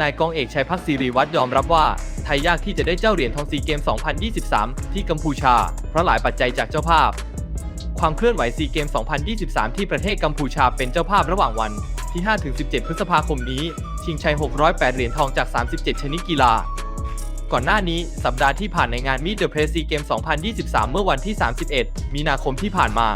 นายกองเอกชัยพักศิริวัตรยอมรับว่า ไทยยากที่จะได้เจ้าเหรียญทองซีเกม 2023 ที่กัมพูชา เพราะหลายปัจจัยจากเจ้าภาพ ความเคลื่อนไหวซีเกม 2023 ที่ประเทศกัมพูชาเป็นเจ้าภาพระหว่างวันที่ 5-17 พฤษภาคมนี้ ชิงชัย 608 เหรียญทองจาก 37 ชนิดกีฬา ก่อนหน้านี้สัปดาห์ที่ผ่านในงาน Meet the Press SEA Games 2023 เมื่อวันที่ 31 มีนาคมที่ผ่านมา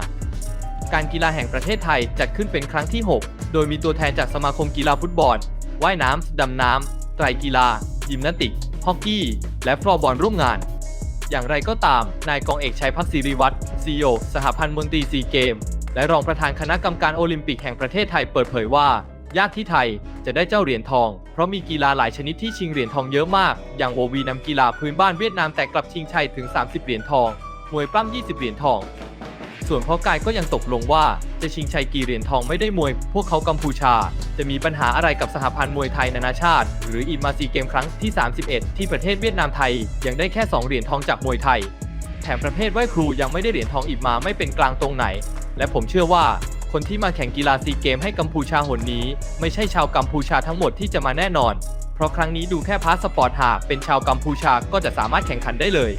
การกีฬาแห่งประเทศไทยจัดขึ้นเป็นครั้งที่ 6 โดยมีตัวแทนจากสมาคมกีฬาฟุตบอล ว่ายน้ำ ดำน้ำ ไตรกีฬา ยิมนาติก ฮอกกี้ และฟลอร์บอลร่วมงาน อย่างไรก็ตาม นายกองเอกชัยพักศิริวัตรซีโอสหพันธ์มนตรีซีเกม และรองประธานคณะกรรมการโอลิมปิกแห่งประเทศไทยเปิดเผยว่ายากที่ไทยจะได้เจ้าเหรียญทอง เพราะมีกีฬาหลายชนิดที่ชิงเหรียญทองเยอะมาก อย่างโอวีนำกีฬาพื้นบ้านเวียดนามแต่กลับชิงชัยถึง 30 เหรียญทอง มวยปล้ำ20 เหรียญทอง ส่วนพ่อกายก็ยังตกลงว่าจะชิงชัยกี่เหรียญทองไม่ได้มวย พวกเขากัมพูชา จะมีปัญหาอะไรกับสหพันธ์มวยไทยนานาชาติ หรืออีมาซีเกมครั้งที่ 31 ที่ประเทศเวียดนามไทย ยังได้แค่ 2 เหรียญทองจากมวยไทย แถมประเภทไหว้ครูยังไม่ได้เหรียญทองอีกมาไม่เป็นกลางตรงไหน และผมเชื่อว่าคนที่มาแข่งกีฬาซีเกมให้กัมพูชาหนนี้ ไม่ใช่ชาวกัมพูชาทั้งหมดที่จะมาแน่นอน เพราะครั้งนี้ดูแค่พาสปอร์ตหากเป็นชาวกัมพูชาก็จะสามารถแข่งขันได้เลย